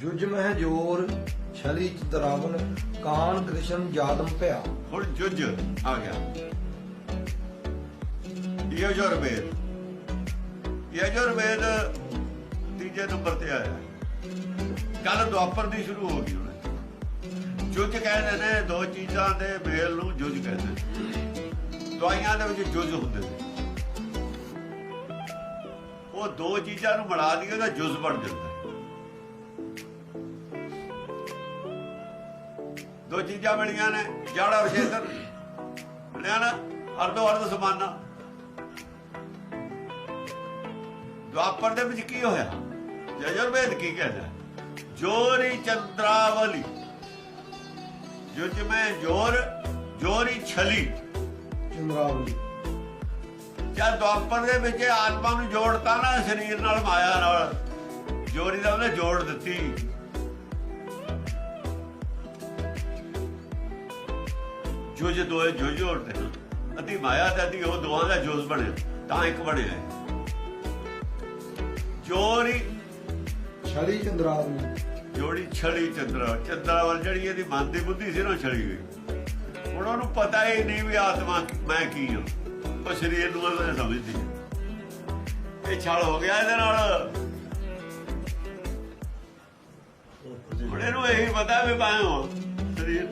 ਜੁਜ ਮਹਿ ਜੋਰ, ਛਲੀ ਚਤਰਾਵਨ ਕਾਨ ਕ੍ਰਿਸ਼ਨ ਜਾਦਮ ਭਿਆ ਹੁਣ ਜੁਜ ਆ ਗਿਆ। ਯਜੁਰਵੇਦ ਯਜੁਰਵੇਦ ਤੀਜੇ ਨੰਬਰ ਤੇ ਆਇਆ। ਕੱਲ ਦੁਆਪਰ ਦੀ ਸ਼ੁਰੂ ਹੋ ਗਈ ਹੁਣ। ਜੁਜ ਕਹਿੰਦੇ ਨੇ, ਦੋ ਚੀਜ਼ਾਂ ਦੇ ਮੇਲ ਨੂੰ ਜੁਜ ਕਹਿੰਦੇ ਨੇ। ਦਵਾਈਆਂ ਦੇ ਵਿੱਚ ਜੁਜ ਹੁੰਦੇ ਨੇ। ਉਹ ਦੋ ਚੀਜ਼ਾਂ ਨੂੰ ਬਣਾ ਦਈਏ ਤਾਂ ਜੁਜ਼ ਬਣ ਜਾਂਦਾ। ਦੋ ਚੀਜ਼ਾਂ ਮਿਲੀਆਂ ਨੇ ਜੜ ਔਰ ਮਿਲਿਆ ਨਾ? ਅਰਧੋ ਅਰਧ ਸਮਾਨਾ। ਦੁਆਪਰ ਦੇ ਵਿੱਚ ਕੀ ਹੋਇਆ? ਜਜੁਰਵੇਦ ਕੀ ਕਹਿੰਦਾ? ਜੋਰੀ ਚੰਦਰਾਵਲੀ। ਜੁਜ ਮੈਂ ਜੋਰ ਜੋਰੀ ਛਲੀ। ਚੰਦਰਾਵਲੀ। ਜਦ ਦੁਆਪਰ ਦੇ ਵਿੱਚ ਆਤਮਾ ਨੂੰ ਜੋੜਤਾ ਨਾ ਸਰੀਰ ਨਾਲ ਮਾਇਆ ਨਾਲ ਜੋਰੀ ਦਾ ਉਹਨੇ ਜੋੜ ਦਿੱਤੀ। ਜੁਜ ਦੋਏ ਜੋ ਜੋੜਦੇ ਨੇ ਅਤੀ ਮਾਇਆ ਤੇ ਅਤੀ ਉਹ ਦੋਹਾਂ ਦਾ ਜੋਜ਼ ਬਣਿਆ ਤਾਂ ਇੱਕ ਬਣਿਆ। ਜੋਰੀ ਛਲੀ ਚੰਦਰਾਵਲੀ ਜੋੜੀ ਛੜੀ ਚੰਦਰਾ ਚੰਦਰਾਵਲ ਜਿਹੜੀ ਇਹਦੀ ਮਨ ਦੀ ਬੁੱਧੀ ਸੀ ਨਾ ਛੜੀ ਗਈ ਹੁਣ ਉਹਨੂੰ ਪਤਾ ਹੀ ਨਹੀਂ ਵੀ ਆਤਮਾ ਮੈਂ ਕੀ ਹਾਂ ਉਹ ਸਰੀਰ ਨੂੰ ਉਹਨੇ ਸਮਝਦੀ। ਇਹ ਛਲ ਹੋ ਗਿਆ ਇਹਦੇ ਨਾਲ। ਹੁਣ ਇਹਨੂੰ ਇਹੀ ਪਤਾ ਵੀ ਮੈਂ ਹਾਂ ਸਰੀਰ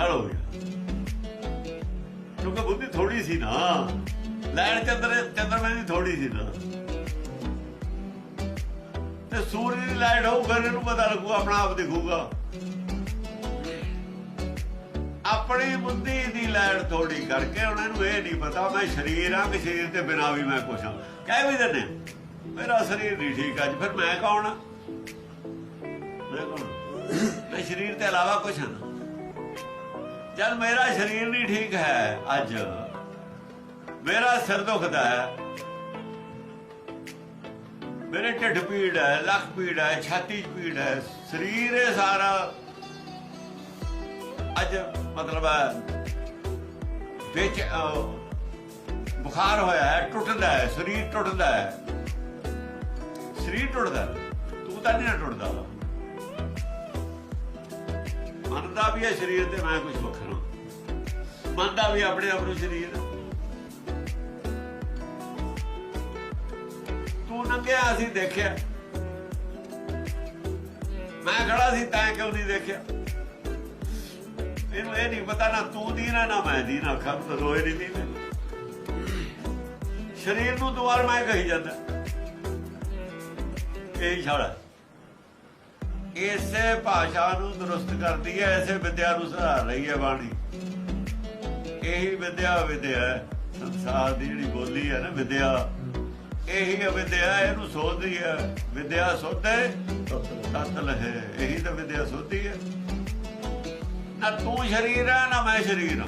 ਛਲ ਹੋ ਗਿਆ ਕਿਉਂਕਿ ਬੁੱਧੀ ਥੋੜੀ ਸੀ ਨਾ। ਲੈਣ ਚੰਦਰ ਚੰਦਰਮੇ ਦੀ ਥੋੜੀ ਸੀ ਨਾ। ਤੇ ਸੂਰਜ ਦੀ ਲਾਈਟ ਹੋਊਗਾ ਇਹਨੂੰ ਪਤਾ ਲੱਗੂ ਆਪਣਾ ਆਪ ਦਿਖੂਗਾ। ਆਪਣੀ ਬੁੱਧੀ ਦੀ ਲਾਈਟ ਥੋੜੀ ਕਰਕੇ ਉਹਨਾਂ ਨੂੰ ਇਹ ਨਹੀਂ ਪਤਾ, ਮੈਂ ਸਰੀਰ ਆ ਕਿ ਸਰੀਰ ਤੇ ਬਿਨਾ ਵੀ ਮੈਂ ਕੁਛ ਹਾਂ ਕਹਿ ਵੀ ਦਿੰਦੇ ਮੇਰਾ ਸਰੀਰ ਨਹੀਂ ਠੀਕ ਅੱਜ, ਫਿਰ ਮੈਂ ਕੌਣ ਆ? ਮੈਂ ਕੌਣ? ਮੈਂ ਸਰੀਰ ਤੇ ਇਲਾਵਾ ਕੁਛ ਹਾਂ ਜਦ ਮੇਰਾ ਸਰੀਰ ਨਹੀਂ ਠੀਕ ਹੈ ਅੱਜ, ਮੇਰਾ ਸਿਰ ਦੁਖਦਾ ਹੈ। ਮੇਰੇ ਢਿੱਡ ਪੀੜ ਹੈ, ਲੱਕ ਪੀੜ ਹੈ, ਛਾਤੀ ਪੀੜ ਹੈ, ਸਰੀਰ ਹੈ ਸਾਰਾ ਅੱਜ ਮਤਲਬ ਹੈ ਵਿੱਚ ਬੁਖਾਰ ਹੋਇਆ ਹੈ, ਟੁੱਟਦਾ ਹੈ, ਸਰੀਰ ਟੁੱਟਦਾ ਹੈ। ਸਰੀਰ ਟੁੱਟਦਾ ਤੂੰ ਤਾਂ ਨਹੀਂ ਨਾ ਟੁੱਟਦਾ। ਮੰਨਦਾ ਵੀ ਹੈ ਸਰੀਰ ਤੇ ਮੈਂ ਕੁਝ ਵੱਖਰਾ ਮੰਨਦਾ ਵੀ ਆਪਣੇ ਆਪ ਨੂੰ ਸਰੀਰ ਤੂੰ ਨੰਗਿਆ ਅਸੀਂ ਦੇਖਿਆ। ਮੈਂ ਖੜਾ ਸੀ ਤੈਂ ਕਿਉਂ ਨਹੀਂ ਦੇਖਿਆ? ਇਹਨੂੰ ਇਹ ਨਹੀਂ ਪਤਾ ਨਾ ਤੂੰ ਦੀ ਨਾ ਮੈਂ ਦੀ ਨਾ ਖਮ ਤਾਂ ਰੋਏ ਨਹੀਂ ਦੀ ਸਰੀਰ ਨੂੰ ਦੁਆਰ ਮੈਂ ਕਹੀ ਜਾਂਦਾ। ਇਹ ਛਾੜਾ ਇਸੇ ਭਾਸ਼ਾ ਨੂੰ ਦਰੁਸਤ ਕਰਦੀ ਹੈ, ਇਸੇ ਵਿਦਿਆ ਨੂੰ ਸੁਧਾਰ ਰਹੀ ਹੈ ਬਾਣੀ। ਇਹੀ ਵਿਦਿਆ ਵਿਦਿਆ ਸੰਸਾਰ ਦੀ ਜਿਹੜੀ ਬੋਲੀ ਹੈ ਨਾ ਵਿਦਿਆ। ਇਹੀ ਵਿਦਿਆ, ਇਹਨੂੰ ਸੋਧਦੀ ਹੈ। ਵਿਦਿਆ ਸੋਧੇ, ਤਤ ਲਹੇ। ਇਹੀ ਤਾਂ ਵਿਦਿਆ ਸੋਧੀ ਹੈ। ਨਾ ਤੂੰ ਸ਼ਰੀਰ ਹੈ, ਨਾ ਮੈਂ ਸ਼ਰੀਰ ਹਾਂ।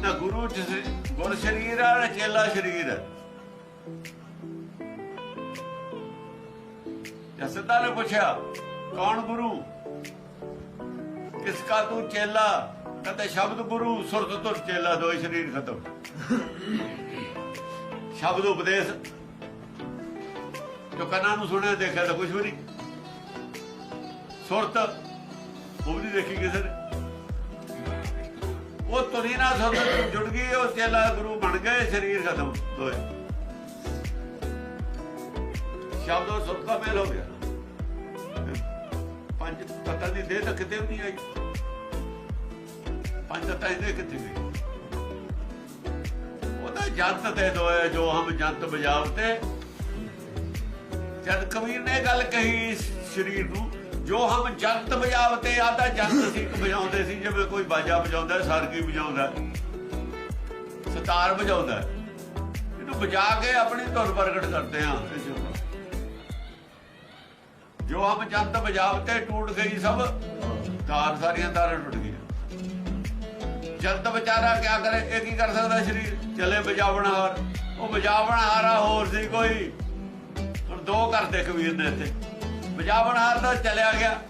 ਨਾ ਗੁਰੂ ਗੁਰ ਸ਼ਰੀਰ ਹੈ, ਨਾ ਚੇਲਾ ਸ਼ਰੀਰ ਹੈ। ਜਸਦਾ ਨੇ ਪੁੱਛਿਆ, ਕੌਣ ਗੁਰੂ? ਕਿਸ ਕਾ ਤੂੰ ਚੇਲਾ? ਕਹਿੰਦੇ ਸ਼ਬਦ ਗੁਰੂ, ਸੁਰਤ ਤੁਰ ਚੇਲਾ ਦੋਏ ਸ਼ਰੀਰ ਖਤਮ। ਸ਼ਬਦ ਉਪਦੇਸ਼। ਜੋ ਕੰਨਾਂ ਨੂੰ ਸੁਣਿਆ, ਦੇਖਿਆ ਤਾਂ ਕੁਝ ਵੀ ਨਹੀਂ। ਸੁਰਤ, ਉਹ ਵੀ ਦੇਖੀ ਕਿਸੇ ਨੇ। ਉਹ ਤੁਰੀ ਨਾਲ ਸੁਰਤ ਜੁੜ ਗਈ, ਉਹ ਚੇਲਾ ਗੁਰੂ ਬਣ ਗਏ, ਸਰੀਰ ਖਤਮ, ਦੋਏ। ਸ਼ਬਦ ਔਰ ਸੁਰਤ ਦਾ ਮੇਲ ਹੋ ਗਿਆ ਪੰਜ ਤੱਤਾਂ ਦੀ ਦੇਹ ਤਾਂ ਕਿਤੇ ਵੀ ਨਹੀਂ ਆਈ। ਪੰਜ ਤੱਤਾਂ ਦੀ ਕਿੱਥੇ ਗਈ? ਉਹਦਾ ਜੰਤ ਤੇ ਦੋਏ ਜੋ ਹਮ ਜੰਤ ਬਜਾਵਤੇ। ਜਦ ਕਬੀਰ ਨੇ ਗੱਲ ਕਹੀ ਸਰੀਰ ਨੂੰ, ਜੋ ਹਮ ਜੰਤ ਬਜਾਵਤੇ ਆਦਾ ਜੰਤ ਸੀ ਵਜਾਉਂਦੇ ਸੀ, ਜਿਵੇਂ ਕੋਈ ਬਾਜਾ ਵਜਾਉਂਦਾ, ਸਰਗੀ ਵਜਾਉਂਦਾ। ਸਤਾਰ ਵਜਾਉਂਦਾ। ਇਹਨੂੰ ਵਜਾ ਕੇ ਆਪਣੀ ਧੁਨ ਪ੍ਰਗਟ ਕਰਦੇ ਆ ਜੋ ਹਮ ਜੰਤ ਬਜਾਵਤੇ ਟੁੱਟ ਗਈ ਸਭ, ਤਾਰ ਸਾਰੀਆਂ ਤਾਰਾਂ ਟੁੱਟ ਗਈਆਂ। ਜੰਤ ਵਿਚਾਰਾ ਕਿਆ ਕਰੇ, ਇਹ ਕੀ ਕਰ ਸਕਦਾ ਸਰੀਰ? ਚਲੇ ਵਜਾਵਣ ਹਾਰ ਉਹ ਵਜਾਵਣ ਹਾਰਾ ਹੋਰ ਸੀ ਕੋਈ। ਹੁਣ ਦੋ ਕਰਦੇ ਕਬੀਰ ਨੇ ਇੱਥੇ। ਵਜਾਵਣ ਹਾਰ ਤਾਂ ਚਲਿਆ ਗਿਆ।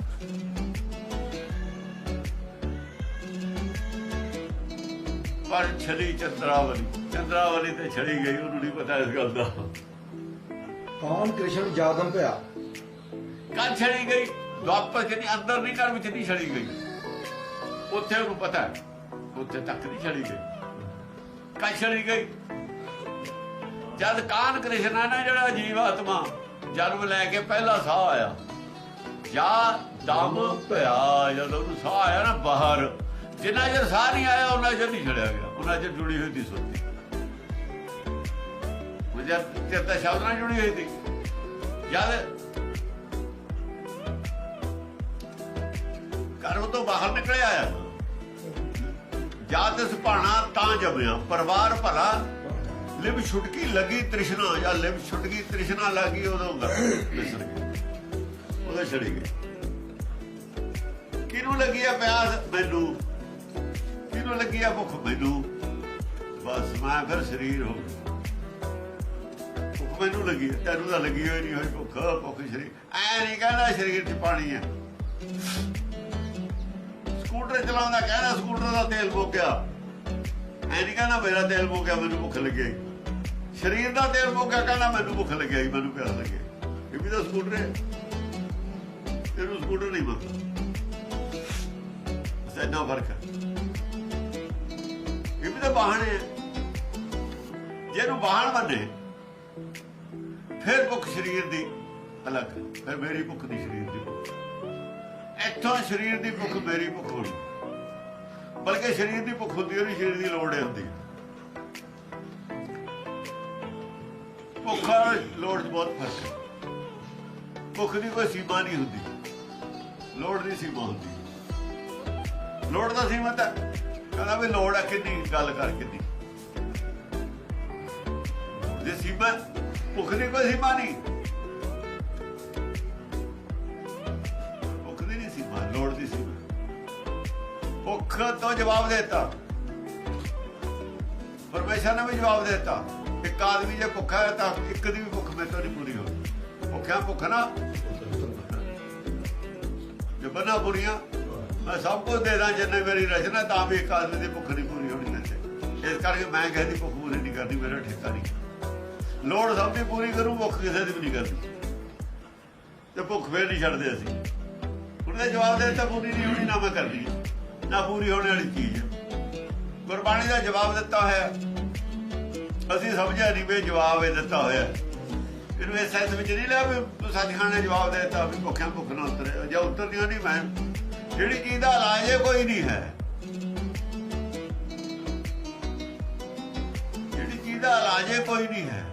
ਪਰ ਛਲੀ ਚੰਦਰਾਵਲੀ ਚੰਦਰਾਵਲੀ ਤੇ ਛੜੀ ਗਈ, ਉਹਨੂੰ ਨਹੀਂ ਪਤਾ ਇਸ ਗੱਲ ਦਾ। ਕਾਨ ਕ੍ਰਿਸ਼ਨ ਜਾਦਮ ਪਿਆ? ਕੱਲ ਛੜੀ ਗਈ ਦੁਆਪਰ ਕਿ ਅੰਦਰ ਨਹੀਂ ਘਰ ਵਿੱਚ ਨਹੀਂ ਛੜੀ ਗਈ। ਉੱਥੇ ਉਹਨੂੰ ਪਤਾ ਹੈ, ਉੱਥੇ ਤੱਕ ਨਹੀਂ ਛੜੀ ਗਈ। ਕੰਨ ਛੜੀ ਗਈ। ਜਦ ਕਾਨ ਕ੍ਰਿਸ਼ਨਾ ਨੇ ਜਿਹੜਾ ਜੀਵ ਜਨਮ ਲੈ ਕੇ ਪਹਿਲਾ ਸਾਹ ਆਇਆ। ਜਾਂ ਦਮ ਪਿਆ ਜਦੋਂ ਉਹਨੂੰ ਸਾਹ ਆਇਆ ਨਾ ਬਾਹਰ। ਜਿੰਨਾ ਚਿਰ ਸਾਹ ਨਹੀਂ ਆਇਆ ਉਹਨਾਂ ਚਿਰ ਨਹੀਂ ਛੜਿਆ ਗਿਆ। ਉਹਨਾਂ ਚਿਰ ਜੁੜੀ ਹੋਈ ਦੀ ਸੁਰਤੀ ਉਹ ਜਦ ਚਿਰ ਤਾਂ ਸ਼ਬਦ ਨਾਲ ਜੁੜੀ ਹੋਈ ਸੀ ਜਦ ਘਰੋਂ ਤੋਂ ਬਾਹਰ ਨਿਕਲਿਆ ਆਇਆ ਜਦ ਸੁਭਾਣਾ ਤਾਂ ਜਮਿਆ। ਪਰਿਵਾਰ ਭਲਾ। ਲਿਵ ਛੁਟਕੀ ਲੱਗੀ ਤ੍ਰਿਸ਼ਨਾ, ਜਾਂ ਲਿਵ ਛੁਟਕੀ ਤ੍ਰਿਸ਼ਨਾ ਲੱਗੀ ਉਦੋਂ ਵਿਸਰ ਗਿਆ ਉਹਦਾ ਛੜੀ ਗਈ ਕਿਹਨੂੰ ਲੱਗੀ ਆ ਪਿਆਸ? ਮੈਨੂੰ। ਕਿਹਨੂੰ ਲੱਗੀ ਆ ਭੁੱਖ? ਮੈਨੂੰ। ਬਸ ਮੈਂ ਫਿਰ ਸਰੀਰ ਹੋ ਭੁੱਖ ਮੈਨੂੰ ਲੱਗੀ ਤੈਨੂੰ ਤਾਂ ਲੱਗੀ ਹੋਈ ਨਹੀਂ ਹੋਈ ਭੁੱਖ ਭੁੱਖ ਸਰੀਰ। ਐ ਨਹੀਂ ਕਹਿੰਦਾ ਸਰੀਰ 'ਚ ਪਾਣੀ ਆ। ਸਕੂਟਰ ਚਲਾਉਂਦਾ, ਕਹਿੰਦਾ ਸਕੂਟਰ ਦਾ ਤੇਲ ਮੁੱਕ ਐ ਨਹੀਂ ਕਹਿੰਦਾ ਮੇਰਾ ਤੇਲ ਮੁੱਕ ਮੈਨੂੰ ਭੁੱਖ ਲੱਗੀ। ਸਰੀਰ ਦਾ ਤੇਲ ਮੁੱਕ ਕਹਿੰਦਾ ਮੈਨੂੰ ਭੁੱਖ ਲੱਗੀ, ਮੈਨੂੰ ਪਿਆਸ ਲੱਗੀ। ਇਹ ਵੀ ਤਾਂ ਸਕੂਟਰ ਹੈ। ਤੈਨੂੰ ਸਕੂਟਰ ਨਹੀਂ ਮੰਗਦਾ ਸੈਨਾ ਫ਼ਰਕ ਹੈ। ਇਹ ਵੀ ਤਾਂ ਬਾਹਣੇ ਹੈ। ਜਿਹਨੂੰ ਬਾਹਣ ਮੰਨੇ, ਫਿਰ ਭੁੱਖ ਸਰੀਰ ਦੀ ਅਲੱਗ ਫਿਰ ਮੇਰੀ ਭੁੱਖ ਦੀ ਸਰੀਰ ਦੀ। ਇੱਥੋਂ ਸਰੀਰ ਦੀ ਭੁੱਖ, ਮੇਰੀ ਭੁੱਖ ਹੋਣੀ ਬਲਕਿ ਸਰੀਰ ਦੀ ਭੁੱਖ ਹੁੰਦੀ, ਉਹਦੀ ਸਰੀਰ ਦੀ ਲੋੜ ਹੁੰਦੀ। ਹੈ। ਭੁੱਖ ਲੋੜ ਬਹੁਤ ਫ਼ਰਕ ਹੈ। ਭੁੱਖ ਦੀ ਕੋਈ ਸੀਮਾ ਨਹੀਂ ਹੁੰਦੀ। ਲੋੜ ਦੀ ਸੀਮਾ ਹੁੰਦੀ। ਲੋੜ ਦਾ ਸੀਮਤ ਹੈ ਕਹਿੰਦਾ ਵੀ ਲੋੜ ਹੈ ਕਿੰਨੀ, ਗੱਲ ਕਰ ਕਿੰਨੀ। ਜੇ ਸੀਮਾ, ਭੁੱਖ ਦੀ ਕੋਈ ਸੀਮਾ ਨਹੀਂ ਭੁੱਖ ਤੋਂ ਜਵਾਬ ਦੇਤਾ। ਪਰਮੇਸ਼ਰ ਨੇ ਵੀ ਜਵਾਬ ਦਿੱਤਾ ਇੱਕ ਆਦਮੀ ਜੇ ਭੁੱਖਾ ਹੈ ਤਾਂ ਇੱਕ ਦੀ ਵੀ ਭੁੱਖ ਮੇਰੇ ਤੋਂ ਨਹੀਂ ਪੂਰੀ ਹੋਣੀ। ਭੁੱਖਿਆ ਭੁੱਖ ਨਾ। ਜੇ ਬਣਾ ਮੈਂ ਸਭ ਕੁਝ ਦੇ ਦਾਂ ਜਿੰਨੇ ਮੇਰੀ ਰਚਨਾ, ਤਾਂ ਵੀ ਇੱਕ ਆਦਮੀ ਦੀ ਭੁੱਖ ਨਹੀਂ ਪੂਰੀ ਹੋਣੀ ਤੇ। ਇਸ ਕਰਕੇ ਮੈਂ ਕਹਿੰਦੀ ਭੁੱਖ ਪੂਰੀ ਨਹੀਂ ਕਰਨੀ, ਮੇਰਾ ਠੇਕਾ ਨਹੀਂ। ਲੋੜ ਸਭ ਦੀ ਪੂਰੀ ਕਰੂ, ਭੁੱਖ ਕਿਸੇ ਦੀ ਵੀ ਨਹੀਂ ਕਰਦੀ ਤੇ ਭੁੱਖ ਫੇਰ ਨਹੀਂ ਛੱਡਦੇ ਅਸੀਂ। ਉਹਨੇ ਜਵਾਬ ਦੇ ਦਿੱਤਾ, ਪੂਰੀ ਨਹੀਂ ਹੋਣੀ, ਨਾ ਮੈਂ ਕਰਨੀ। ਨਾ ਪੂਰੀ ਹੋਣ ਵਾਲੀ ਚੀਜ਼। ਗੁਰਬਾਣੀ ਦਾ ਜਵਾਬ ਦਿੱਤਾ ਹੋਇਆ। ਅਸੀਂ ਸਮਝਿਆ ਨਹੀਂ ਵੀ ਜਵਾਬ ਇਹ ਦਿੱਤਾ ਹੋਇਆ। ਇਹਨੂੰ ਇਸ ਸੈਂਸ ਵਿੱਚ ਨਹੀਂ ਲਿਆ ਵੀ ਸੱਚਖੰਡ ਨੇ ਜਵਾਬ ਦੇ ਦਿੱਤਾ ਵੀ ਭੁੱਖਿਆਂ ਭੁੱਖ ਨਾ ਉਤਰੇ। ਜਾਂ ਉਤਰਦੀਆਂ ਨਹੀਂ ਮੈਂ ਜਿਹੜੀ ਚੀਜ਼ ਦਾ ਇਲਾਜ ਇਹ ਕੋਈ ਨਹੀਂ ਹੈ। ਜਿਹੜੀ ਚੀਜ਼ ਦਾ ਇਲਾਜ ਇਹ ਕੋਈ ਨਹੀਂ ਹੈ।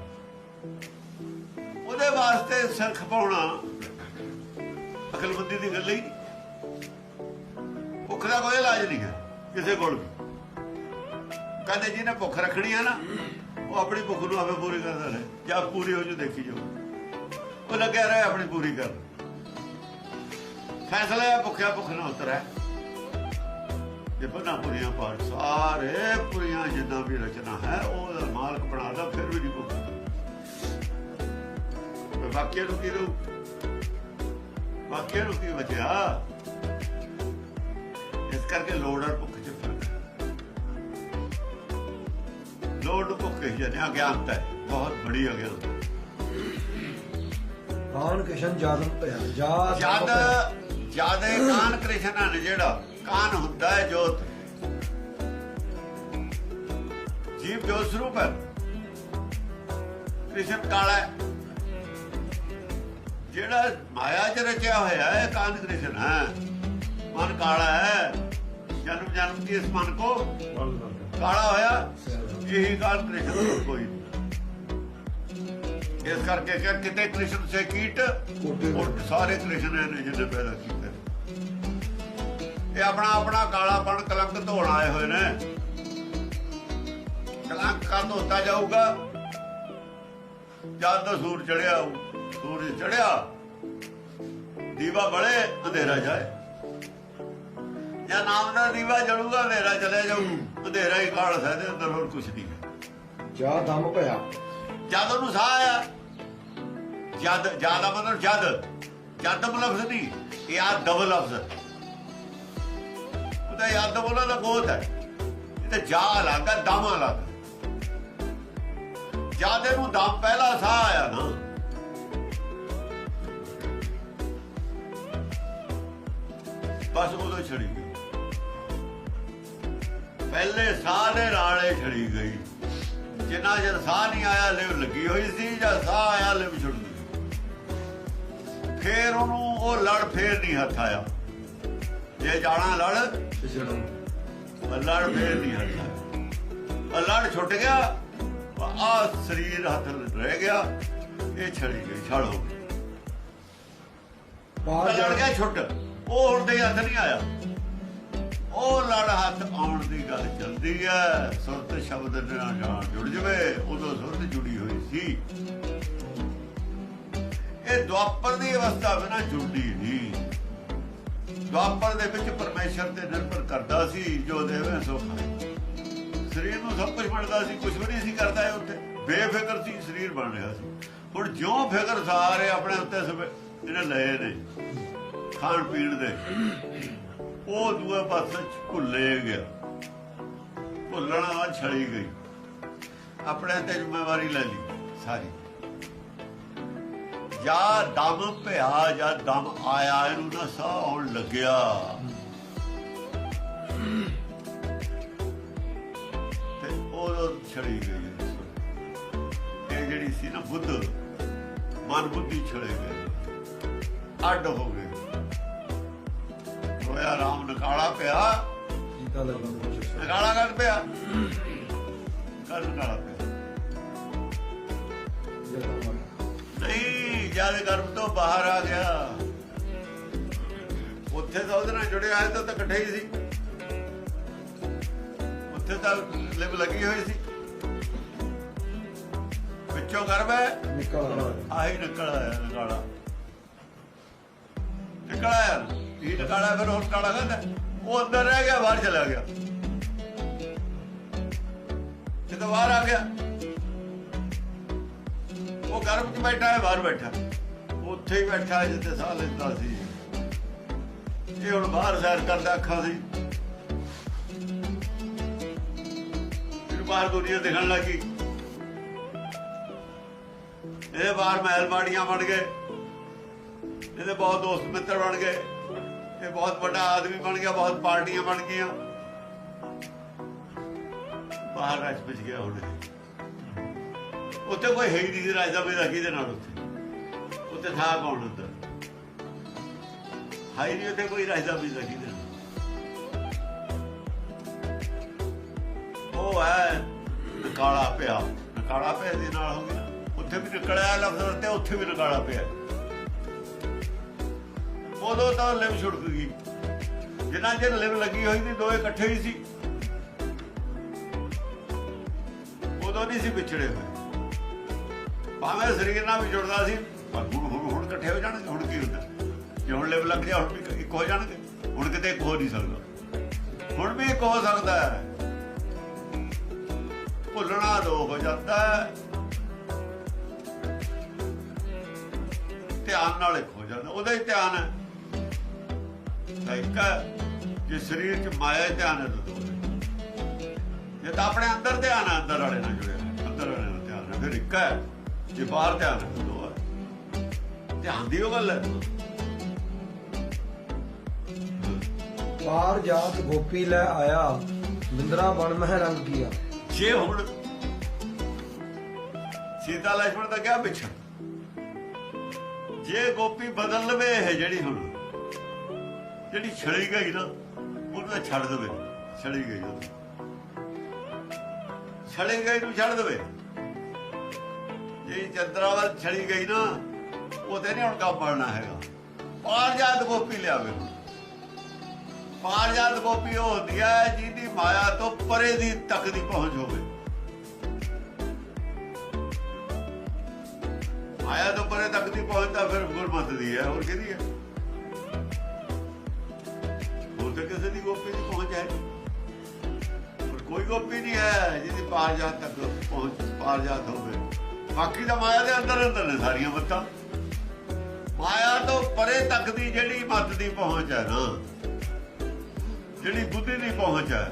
ਉਹਦੇ ਵਾਸਤੇ ਸਿਰ ਖਪਾਉਣਾ ਅਕਲਮੰਦੀ ਦੀ ਗੱਲ ਹੀ ਨਹੀਂ। ਦਾ ਕੋਈ ਇਲਾਜ ਨਹੀਂ ਹੈ, ਕਿਸੇ ਕੋਲ ਵੀ। ਕਹਿੰਦੇ ਜਿਹਨੇ ਭੁੱਖ ਰੱਖਣੀ ਹੈ ਨਾ, ਉਹ ਆਪਣੀ ਭੁੱਖ ਨੂੰ ਆਪੇ ਪੂਰੀ ਕਰਦਾ ਰਹੇ, ਜਾਂ ਪੂਰੀ ਹੋ ਜੂ, ਦੇਖੀ ਜਾਓ ਉਹ ਲੱਗਿਆ ਰਹੇ, ਆਪਣੀ ਪੂਰੀ ਕਰ ਫੈਸਲਾ ਹੈ ਭੁੱਖਿਆ ਭੁੱਖ ਨਾ ਉਤਰੈ ਜੇ ਬਣਾ ਪੂਰੀਆਂ ਪਾਠ, ਸਾਰੇ ਪੂਰੀਆਂ ਜਿੰਨਾ ਵੀ ਰਚਨਾ ਹੈ, ਉਹ ਮਾਲਕ ਬਣਾਦਾ ਫਿਰ ਵੀ ਨਹੀਂ ਭੁੱਖ ਤੇ ਨੂੰ ਕੀ ਰੂ ਬਾਕੀ ਨੂੰ ਕੀ ਬਚਿਆ? ਇਸ ਕਰਕੇ ਲੋੜ ਔਰ ਭੁੱਖ ਚ ਫ਼ਰਕ ਲੋੜ ਭੁੱਖ ਆ, ਅਗਿਆਨਤਾ ਹੈ। ਬਹੁਤ ਬੜੀ ਅਗਿਆਨਤਾ ਕਾਨ ਕਿਸ਼ਨ ਜਾਦਮ ਜਾ ਜਦ ਜਦ ਕਾਨ ਕ੍ਰਿਸ਼ਨ ਨੇ ਜਿਹੜਾ ਕਾਨ ਹੁੰਦਾ ਹੈ ਜੋਤ। ਜੀਵ ਜੋਤ ਸਰੂਪ ਹੈ। ਕ੍ਰਿਸ਼ਨ ਕਾਲਾ ਹੈ। ਜਿਹੜਾ ਮਾਇਆ ਚ ਰਚਿਆ ਹੋਇਆ ਹੈ ਕਾਨ ਕ੍ਰਿਸ਼ਨ ਹੈ। ਮਨ ਕਾਲਾ ਹੈ। ਜਨਮ ਜਨਮ ਦੀ ਇਸ ਮਨ ਕੋ ਕਾਲਾ ਹੋਇਆ, ਇਹੀ ਕਾਨ ਕ੍ਰਿਸ਼ਨ ਕੋਈ ਇਸ ਕਰਕੇ ਕਿ ਕਿਤੇ ਕ੍ਰਿਸ਼ਨ ਸੇ ਕੀਟ ਉਲਟ ਸਾਰੇ ਕ੍ਰਿਸ਼ਨ ਨੇ ਜਿਹਨੇ ਪੈਦਾ ਕੀਤੇ। ਇਹ ਆਪਣਾ ਆਪਣਾ ਕਾਲਾਪਣ ਕਲੰਕ ਧੋਣ ਆਏ ਹੋਏ ਨੇ। ਕਲੰਕ ਕਾ ਧੋਤਾ ਜਾਊਗਾ, ਜਦ ਦਾ ਸੂਰ ਚੜਿਆ, ਸੂਰਜ ਚੜਿਆ, ਦੀਵਾ ਬੜੇ, ਅੰਧੇਰਾ ਜਾਏ। ਜਾਂ ਨਾਮ ਦਾ ਦੀਵਾ ਜਲੂਗਾ ਅੰਧੇਰਾ ਚਲੇ ਜਾਊ। ਅੰਧੇਰਾ ਹੀ ਕਾਲ ਦੇ ਅੰਦਰ ਹੋਰ ਕੁਝ ਨਹੀਂ। ਜਾ ਦਮ ਭਇਆ। ਜਦ ਉਹਨੂੰ ਸਾਹ ਆਇਆ ਜਦ ਜ਼ਿਆਦਾ ਮਤਲਬ ਜਦ ਜਦ ਲਫ਼ਜ਼ ਨਹੀਂ ਇਹ ਆ ਡਬਲ ਲਫ਼ਜ਼। ਉਹਦਾ ਯਾਦ ਬੋਲਣ ਦਾ ਗੋਤ ਹੈ। ਇਹ ਤੇ ਜਾ ਲੱਗਾ ਦਮ ਲੱਗਾ ਜਦ ਇਹਨੂੰ ਦਮ ਪਹਿਲਾ ਸਾਹ ਆਇਆ ਨਾ ਬਸ ਉਦੋਂ ਛੜੀ ਗਈ। ਪਹਿਲੇ ਸਾਹ ਦੇ ਨਾਲੇ ਛੜੀ ਗਈ। ਜਿੰਨਾ ਜਦ ਸਾਹ ਨਹੀਂ ਆਇਆ ਲਿਵ ਲੱਗੀ ਹੋਈ ਸੀ ਜਦ ਸਾਹ ਆਇਆ ਲਿਵ ਛੁੱਟ ਗਈ। ਫੇਰ ਉਹਨੂੰ ਉਹ ਲੜ ਫੇਰ ਨਹੀਂ ਹੱਥ ਆਇਆ। ਜੇ ਜਾਣਾ ਲੜ ਲੜ ਫੇਰ ਨਹੀਂ ਹੱਥ ਆਇਆ। ਲੜ ਛੁੱਟ ਗਿਆ ਆ ਸਰੀਰ ਹੱਥ ਰਹਿ ਗਿਆ ਇਹ ਛੜੀ ਗਈ ਛੜ ਹੋ ਗਈ। ਪਾਰ ਲੜ ਗਿਆ ਛੁੱਟ ਉਹ ਹੁਣ ਦੇ ਹੱਥ ਨਹੀਂ ਆਇਆ। ਉਹ ਲੜ ਹੱਥ ਆਉਣ ਦੀ ਗੱਲ ਚੱਲਦੀ ਹੈ ਸੁਰਤ ਸ਼ਬਦ ਦੇ ਨਾਲ ਜਾਣ ਜੁੜ ਜਵੇ, ਉਦੋਂ ਸੁਰਤ ਜੁੜੀ ਹੋਈ ਸੀ। ਇਹ ਦੁਆਪਰ ਦੀ ਅਵਸਥਾ ਬਿਨਾ ਜੁੜਦੀ ਨਹੀਂ ਦੁਆਪਰ ਦੇ ਵਿੱਚ ਪਰਮੇਸ਼ਰ ਤੇ ਨਿਰਭਰ ਕਰਦਾ ਸੀ, ਜੋ ਦੇਵੇ ਸੋ ਖਾਏ ਸਰੀਰ ਨੂੰ ਸਭ ਕੁਝ ਬਣਦਾ ਸੀ ਕੁਝ ਵੀ ਨਹੀਂ ਸੀ ਕਰਦਾ ਇਹ ਉੱਤੇ ਬੇਫਿਕਰ ਸੀ, ਸਰੀਰ ਬਣ ਰਿਹਾ ਸੀ। ਹੁਣ ਜਿਉਂ ਫਿਕਰ ਸਾਰੇ ਆਪਣੇ ਉੱਤੇ ਇਹਨੇ ਲਏ ਨੇ। ਖਾਣ ਪੀਣ ਦੇ। ਉਹ ਦੂਏ ਪਾਸੇ ਭੁੱਲੇ ਗਿਆ। ਭੁੱਲਣਾ ਬਾਅਦ ਛੜੀ ਗਈ। ਆਪਣੇ ਤੇ ਜ਼ਿੰਮੇਵਾਰੀ ਲੈ ਲਈ ਸਾਰੀ। ਜਾਂ ਦਮ ਭਿਆ ਜਾਂ ਦਮ ਆਇਆ, ਇਹਨੂੰ ਨਾ ਸਾਹ ਆਉਣ ਲੱਗਿਆ। ਤੇ ਉਹ ਛੜੀ ਗਈ। ਇਹ ਜਿਹੜੀ ਸੀ ਨਾ ਬੁੱਧ, ਮਨ ਬੁੱਧੀ ਛੜੇ ਗਏ ਅੱਡ ਹੋ ਗਏ ਰੋਇਆ ਰਾਮ ਨਕਾਲਾ ਪਿਆ। ਜੀਤਾ ਲੱਗਾ ਕੋਸ਼ਿਸ਼ ਨਕਾਲਾ ਕਰ ਪਿਆ। ਕਰ ਨਕਾਲਾ ਪਿਆ। ਨਹੀਂ ਜਦ ਗਰਭ ਤੋਂ ਬਾਹਰ ਆ ਗਿਆ। ਉੱਥੇ ਤਾਂ ਉਹਦੇ ਨਾਲ ਜੁੜਿਆ ਹੈ ਤਾਂ ਤਾਂ ਇਕੱਠੇ ਹੀ ਸੀ। ਉੱਥੇ ਤਾਂ ਲਿਵ ਲੱਗੀ ਹੋਈ ਸੀ। ਵਿੱਚੋਂ ਗਰਭ ਹੈ। ਨਿਕਲ ਆਇਆ। ਆਹੀ ਨਿਕਲ ਆਇਆ ਨਕਾਲਾ ਨਿਕਲ ਆਇਆ। ਇਹ ਨਕਾਲਾ ਫਿਰ ਹੋਰ ਕਾਲਾ ਕਹਿੰਦਾ, ਉਹ ਅੰਦਰ ਰਹਿ ਗਿਆ, ਬਾਹਰ ਚਲਾ ਗਿਆ। ਜਦੋਂ ਬਾਹਰ ਆ ਗਿਆ, ਉਹ ਗਰਭ 'ਚ ਬੈਠਾ ਹੈ, ਬਾਹਰ ਬੈਠਾ। ਉੱਥੇ ਹੀ ਬੈਠਾ ਜਿੱਥੇ ਸਾਹ ਲੈਂਦਾ ਸੀ। ਇਹ ਹੁਣ ਬਾਹਰ ਸੈਰ ਕਰਦਾ ਅੱਖਾਂ ਸੀ। ਫਿਰ ਬਾਹਰ ਦੁਨੀਆ ਦਿਖਣ ਲੱਗੀ। ਇਹਦੇ ਬਾਹਰ ਮਹਿਲ ਬਾੜੀਆਂ ਬਣ ਗਏ। ਇਹਦੇ ਬਹੁਤ ਦੋਸਤ ਮਿੱਤਰ ਬਣ ਗਏ। ਇਹ ਬਹੁਤ ਵੱਡਾ ਆਦਮੀ ਬਣ ਗਿਆ, ਬਹੁਤ ਪਾਰਟੀਆਂ ਬਣ ਗਈਆਂ। ਬਾਹਰ ਰਾਜ ਵਿੱਚ ਗਿਆ ਹੁਣ ਉੱਥੇ ਕੋਈ ਹੈ ਹੀ ਨਹੀਂ ਸੀ, ਰਾਜਾ ਮੇਰਾ ਕਿਹਦੇ ਨਾਲ ਉੱਥੇ? ਉੱਥੇ ਥਾ ਕੌਣ ਅੰਦਰ ਹਾਈ ਨਹੀਂ ਉੱਥੇ ਕੋਈ ਰਾਜਾ ਮੇਰਾ ਕਿਹਦੇ ਨਾਲ? ਉਹ ਹੈ ਨਕਾਲਾ ਪਿਆ। ਨਕਾਲਾ ਪਿਆ ਦੇ ਨਾਲ ਹੋ ਗਿਆ। ਉੱਥੇ ਵੀ ਨਿਕਲਿਆ, ਲਫ਼ਜ਼ ਤੇ ਉੱਥੇ ਵੀ ਨਕਾਲਾ ਪਿਆ। ਉਦੋਂ ਤਾਂ ਲਿਵ ਛੁੜਕ ਗਈ। ਜਿੰਨਾ ਚਿਰ ਲਿਵ ਲੱਗੀ ਹੋਈ ਸੀ ਦੋਏ ਇਕੱਠੇ ਹੀ ਸੀ। ਉਦੋਂ ਨਹੀਂ ਸੀ ਵਿਛੜੇ ਹੋਏ। ਭਾਵੇਂ ਸਰੀਰ ਨਾਲ ਵੀ ਜੁੜਦਾ ਸੀ, ਪਰ ਹੁਣ ਹੁਣ ਹੁਣ ਇਕੱਠੇ ਹੋ ਜਾਣਗੇ, ਹੁਣ ਕੀ ਹੁੰਦਾ? ਜੇ ਹੁਣ ਲਿਵ ਲੱਗ ਗਿਆ, ਹੁਣ ਵੀ ਇੱਕ ਹੋ ਜਾਣਗੇ। ਹੁਣ ਕਿਤੇ ਇੱਕ ਹੋ ਨਹੀਂ ਸਕਦਾ। ਹੁਣ ਵੀ ਇੱਕ ਹੋ ਸਕਦਾ ਹੈ। ਭੁੱਲਣਾ ਦੋ ਹੋ ਜਾਂਦਾ ਧਿਆਨ ਨਾਲ ਇੱਕ ਹੋ ਜਾਂਦਾ। ਉਹਦਾ ਹੀ ਧਿਆਨ ਹੈ। ਸੈਕਾ ਕਿ ਸਰੀਰ 'ਚ ਮਾਇਆ ਧਿਆਨ ਹੈ ਦੋ। ਇਹ ਤਾਂ ਆਪਣੇ ਅੰਦਰ ਧਿਆਨ ਹੈ ਅੰਦਰ ਵਾਲੇ ਨਾਲ ਜੁੜਿਆ ਅੰਦਰ ਵਾਲੇ ਨਾਲ ਧਿਆਨ ਹੈ ਫਿਰ ਇੱਕਾ ਜੇ ਬਾਹਰ ਧਿਆਨ ਦੋ ਹੈ। ਧਿਆਨ ਦੀ ਉਹ ਗੱਲ। ਹੈ ਬਾਹਰ ਜਾਤ ਗੋਪੀ ਲੈ ਆਇਆ ਮਿੰਦਰਾ ਬਣ ਮਹਿ ਰੰਗ ਕੀਆ। ਜੇ ਹੁਣ ਸੀਤਾ ਲక్ష్మణ ਦਾ ਕਿਆ ਪਿੱਛਾ। ਜੇ ਗੋਪੀ ਬਦਲ ਲਵੇ ਇਹ ਜਿਹੜੀ ਹੁਣ ਜਿਹੜੀ ਛੜੀ ਗਈ ਨਾ, ਉਹਨੂੰ ਛੱਡ ਦੇਵੇ ਛੜੀ ਗਈ ਉਹ ਛੜੀ ਗਈ ਨੂੰ ਛੱਡ ਦੇਵੇ। ਜੇ ਚੰਦਰਾਵਲ ਛੜੀ ਗਈ ਨਾ ਉਹ ਤੇ ਨਹੀਂ ਹੁਣ ਕੰਮ ਬਣਨਾ ਹੈਗਾ। ਪਾਰਜਾਤ ਗੋਪੀ ਲਿਆਵੇ ਹੁਣ ਪਾਰਜਾਤ ਗੋਪੀ ਉਹ ਹੁੰਦੀ ਹੈ ਜਿਹਦੀ ਮਾਇਆ ਤੋਂ ਪਰੇ ਦੀ ਤੱਕ ਦੀ ਪਹੁੰਚ ਹੋਵੇ। ਮਾਇਆ ਤੋਂ ਪਰੇ ਤੱਕ ਦੀ ਪਹੁੰਚ ਤਾਂ ਫਿਰ ਗੁਰਮਤ ਦੀ ਹੈ, ਹੋਰ ਕਿਹਦੀ ਹੈ? ਹੋਰ ਕਿਸੇ ਦੀ ਗੋਪੀ ਦੀ ਪਹੁੰਚ ਹੈ। ਪਰ ਕੋਈ ਗੋਪੀ ਨਹੀਂ ਹੈ ਜਿਹਦੀ ਪਾਰਜਾਤ ਤੱਕ ਪਹੁੰਚ ਪਾਰਜਾਤ ਹੋਵੇ। ਬਾਕੀ ਤਾਂ ਮਾਇਆ ਦੇ ਅੰਦਰ ਅੰਦਰ ਨੇ ਸਾਰੀਆਂ ਮੱਤਾਂ ਮਾਇਆ ਤੋਂ ਪਰੇ ਤੱਕ ਦੀ ਜਿਹੜੀ ਮੱਤ ਦੀ ਪਹੁੰਚ ਹੈ ਨਾ, ਜਿਹੜੀ ਬੁੱਧੀ ਦੀ ਪਹੁੰਚ ਹੈ,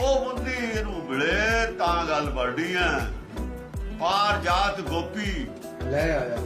ਉਹ ਬੁੱਧੀ ਨੂੰ ਮਿਲੇ ਤਾਂ ਗੱਲ ਬਣਨੀ ਹੈ। ਪਾਰ ਜਾਤ ਗੋਪੀ। ਲੈ ਆਇਆ।